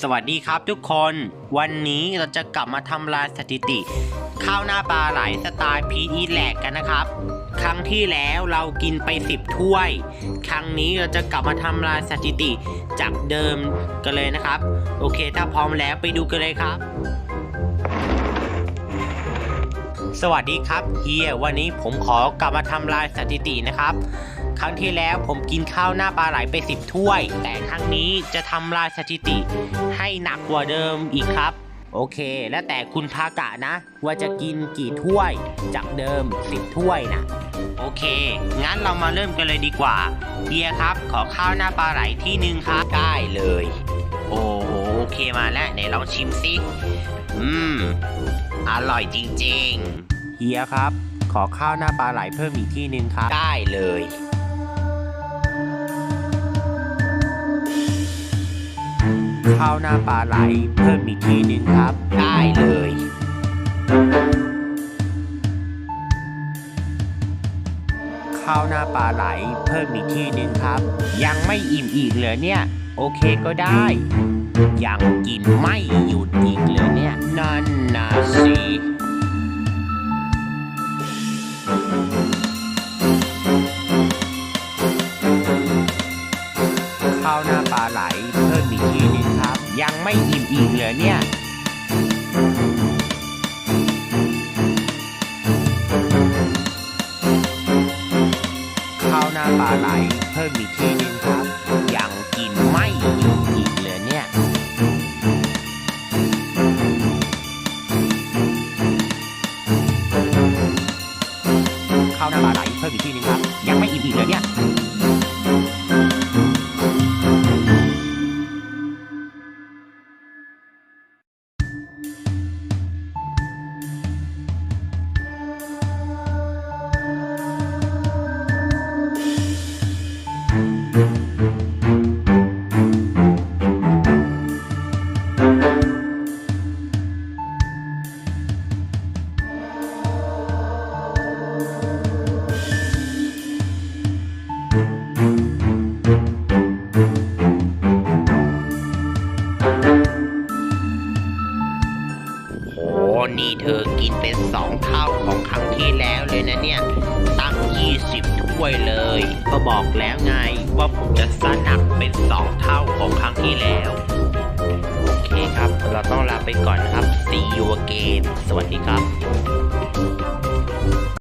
สวัสดีครับทุกคน วันนี้เราจะกลับมาทำลายสถิติ ข้าวหน้าปลาไหลสไตล์พีอีแหลกกันนะครับ ครั้งที่แล้วเรากินไป 10 ถ้วย ครั้งนี้เราจะกลับมาทำลายสถิติจากเดิมกันเลยนะครับ โอเคถ้าพร้อมแล้วไปดูกันเลยครับ สวัสดีครับเฮียวันนี้ผมขอกลับมาทำลายสถิตินะครับ ครั้งที่แล้วผมกินข้าวหน้าปลาไหลไป 10 ถ้วย แต่ครั้งนี้จะทำลายสถิติ ให้หนักกว่าเดิมอีกครับ โอเค แล้วแต่คุณพากะนะ ว่าจะกินกี่ถ้วยจากเดิม 10 ถ้วยนะโอเค งั้นเรามาเริ่มกันเลยดีกว่าเฮียครับ ขอข้าวหน้าปลาไหลที่หนึ่งครับได้เลย โอ้โหโอเคมาแล้วไหนลองชิมสิอืมอร่อยจริงๆ เฮียครับ ขอข้าวหน้าปลาไหลเพิ่มอีกที่หนึ่งครับ ได้เลย ข้าวหน้าปลาไหลเพิ่มอีกที่หนึ่งครับ ได้เลย ข้าวหน้าปลาไหลเพิ่มอีกที่หนึ่งครับ ยังไม่อิ่มอีกเหรอเนี่ย โอเคก็ได้ ยังกินไม่หยุดอีกเลยเนี่ย นั่นนะสิ ยังไม่อิ่มอีกเลยเนี่ยข้าวหน้าปลาไหลเพิ่มอีกทีหนึงครับ ยังกินไม่หยุดอีกเลยเนี่ยข้าวหน้าปลาไหลเพิ่มอีกทีหนึงครับ ยังไม่อิ่มอีกเลยเนี่ย นี่เธอกินเป็นสองเท่าของครั้งที่แล้วเลยนะเนี่ย ตั้ง 20 ถ้วยเลย ก็บอกแล้วไงว่าผมจะสนักเป็นสองเท่าของครั้งที่แล้ว โอเคครับ เราต้องลาไปก่อนนะครับ see you again สวัสดีครับ